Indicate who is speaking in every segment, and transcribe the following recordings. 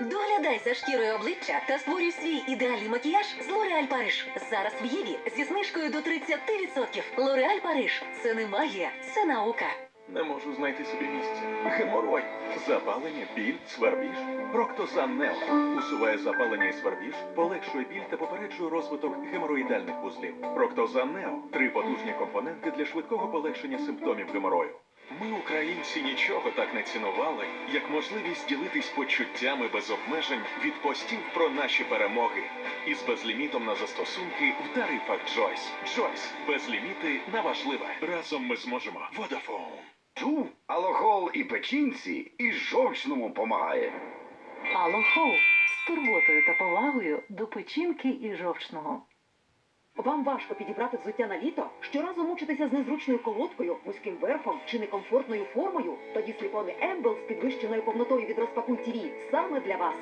Speaker 1: Доглядай за шкірою обличчя та створюй свій ідеальний макіяж з L'Oréal Париж. Зараз в Єві зі знижкою до 30%. L'Oréal Париж – це не магія, це наука.
Speaker 2: Не можу знайти собі місця. Геморой, запалення, біль, свербіж. Проктозан Нео усуває запалення і свербіж, полегшує біль та попереджує розвиток геморроїдальних вузлів. Проктозан Нео три потужні компоненти для швидкого полегшення симптомів геморою. Ми, українці, нічого так не цінували, як можливість ділитись почуттями без обмежень від постів про наші перемоги. Із безлімітом на застосунки в тарифах Джойс. Джойс. Безліміти на важливе. Разом ми зможемо. Водафон.
Speaker 3: Чув, алохол і печінці, і жовчному помагає.
Speaker 4: Алохол з турботою та повагою до печінки і жовчного.
Speaker 5: Вам важко підібрати взуття на літо? Щоразу мучитися з незручною колодкою, вузьким верхом чи некомфортною формою? Тоді сліпони Ембл з підвищеною повнотою від розпаку ТІВІ саме для вас.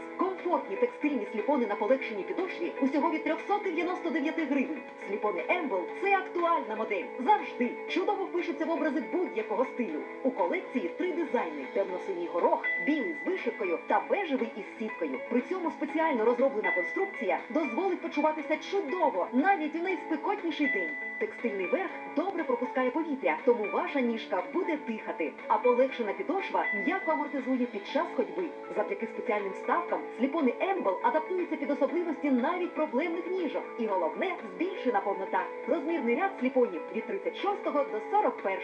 Speaker 5: Комфортні текстильні сліпони на полегшеній підошві усього від 399 гривень. Сліпони Ембл – це актуальна модель. Завжди чудово впишуться в образи будь-якого стилю. У колекції три дизайни: темно-синій горох, білий з вишивкою та бежевий із сіткою. При цьому спеціально розроблена конструкція дозволить почуватися чудово навіть у найспекотніший день. Текстильний верх добре пропускає повітря, тому ваша ніжка буде дихати. А полегшена підошва м'яко амортизує під час ходьби. Завдяки спеціальним вставкам сліпони Ембл адаптуються під особливості навіть проблемних ніжок. І головне збільшена повнота. Розмірний ряд сліпонів від 36 до 41.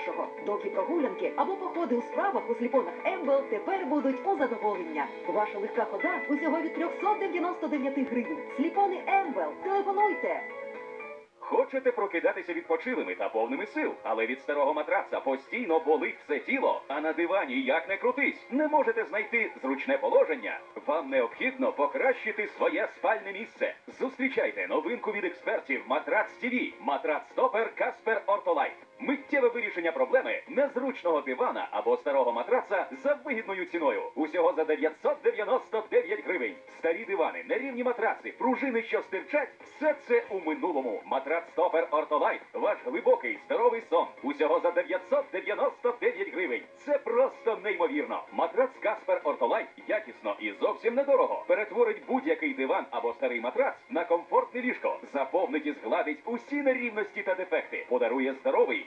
Speaker 5: Довгі прогулянки або походи у справах у сліпонах Ембл тепер будуть у задоволення. Ваша легка хода усього від 399 гривень. Сліпони Ембл. Телефонуйте.
Speaker 6: Хочете прокидатися відпочилими та повними сил, але від старого матраца постійно болить все тіло, а на дивані як не крутись, не можете знайти зручне положення. Вам необхідно покращити своє спальне місце. Зустрічайте новинку від експертів Матрац ТВ. Матрац Стопер Каспер Ортолайт. Миттєве вирішення проблеми незручного дивана або старого матраца за вигідною ціною. Усього за 999 гривень. Старі дивани, нерівні матраци, пружини, що стирчать, все це у минулому. Матрац Стопер Ортолайт. Ваш глибокий здоровий сон. Усього за 999 гривень. Це просто неймовірно. Матрац Каспер Ортолайт якісно і зовсім недорого. Перетворить будь-який диван або старий матрац на комфортне ліжко. Заповнить і згладить усі нерівності та дефекти. Подарує здоровий,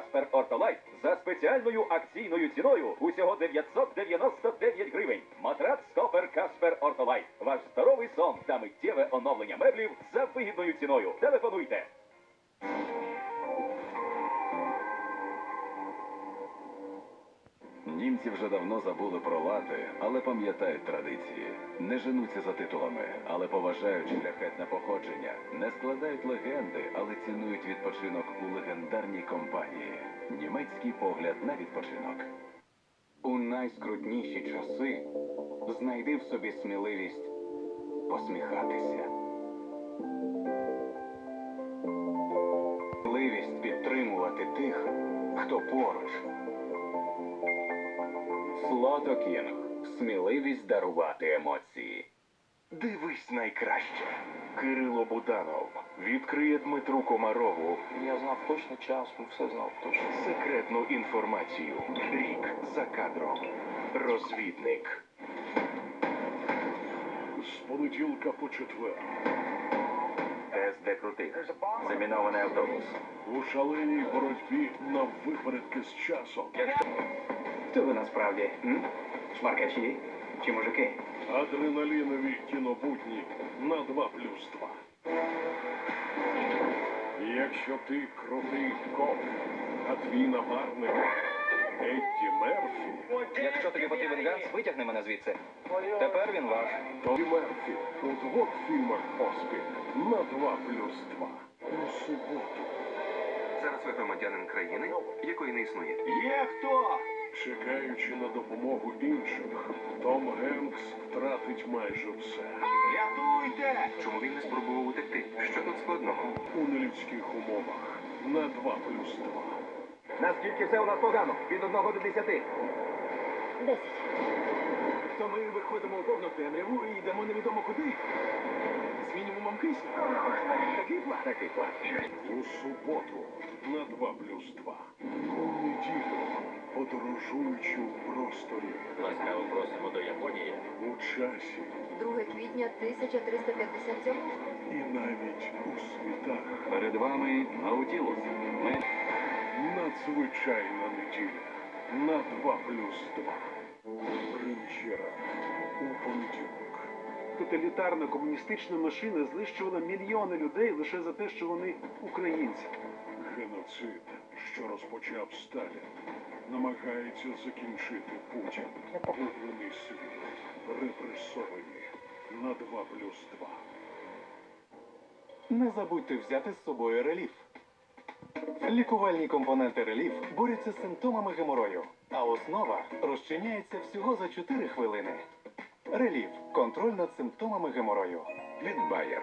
Speaker 6: Каспер Ортолайт за спеціальною акційною ціною усього 999 гривень. Матрац стопер Каспер Ортолайт. Ваш здоровий сон та миттєве оновлення меблів за вигідною ціною. Телефонуйте.
Speaker 7: Німці вже давно забули про лати, але пам'ятають традиції. Не женуться за титулами, але поважають шляхетне походження. Не складають легенди, але цінують відпочинок у легендарній компанії. Німецький погляд на відпочинок.
Speaker 8: У найскрутніші часи знайди в собі сміливість посміхатися. Сміливість підтримувати тих, хто поруч. Слотокінг. Сміливість дарувати емоції.
Speaker 2: Дивись найкраще. Кирило Буданов відкриє Дмитру Комарову
Speaker 9: Я знав точно час, ну все знав точно.
Speaker 2: секретну інформацію. Рік за кадром. Розвідник. З понеділка по четвер.
Speaker 6: Тест де крутих. Замінований автобус.
Speaker 2: У шаленій боротьбі на випередки з часом.
Speaker 8: Хто ви насправді? М? Шмаркачі? чи мужики?
Speaker 10: Адреналінові кінобутні на 2 плюс 2. Якщо ти крутий коп, а твій напарник Едді Мерфі,
Speaker 9: Якщо тобі потрібен ганс, витягни мене звідси. Тепер він ваш.
Speaker 10: то і Мерфі у двох фільмах поспіль на 2 плюс 2. У суботу.
Speaker 8: Зараз ви громадянин країни, якої не існує.
Speaker 11: Є хто?
Speaker 10: Чекаючи на допомогу інших, Том Генкс втратить майже все.
Speaker 11: Рятуйте!
Speaker 8: Чому він не спробував утекти? Що тут складного?
Speaker 10: У нелюдських умовах на 2 плюс 2.
Speaker 1: Наскільки все у нас погано? Від одного до десяти.
Speaker 12: Десять.
Speaker 13: То ми виходимо у повну темряву і йдемо невідомо куди. З мінімумом кисню. Такий план. Такий план.
Speaker 10: У суботу на 2 плюс 2. У неділю, подорожуючи у просторі,
Speaker 1: Ласкаво просимо до Японії.
Speaker 10: у часі
Speaker 12: 2 квітня 1357
Speaker 10: і навіть у світах.
Speaker 1: Перед вами Наутілус. Ми
Speaker 10: Надзвичайна неділя на 2 плюс 2. Прем'єра у понеділок.
Speaker 13: Тоталітарна комуністична машина знищувала мільйони людей лише за те, що вони українці.
Speaker 10: Геноцид, що розпочав Сталін, намагається закінчити Путін. Погляний світ, репресовані на 2 плюс 2.
Speaker 8: Не забудьте взяти з собою реліф. Лікувальні компоненти реліф борються з симптомами геморою, а основа розчиняється всього за 4 хвилини. Реліф контроль над симптомами геморою. Від Bayer.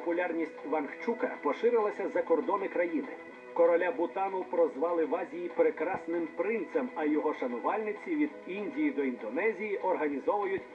Speaker 1: Популярність Вангчука поширилася за кордони країни. Короля Бутану прозвали в Азії прекрасним принцем, а його шанувальниці від Індії до Індонезії організовують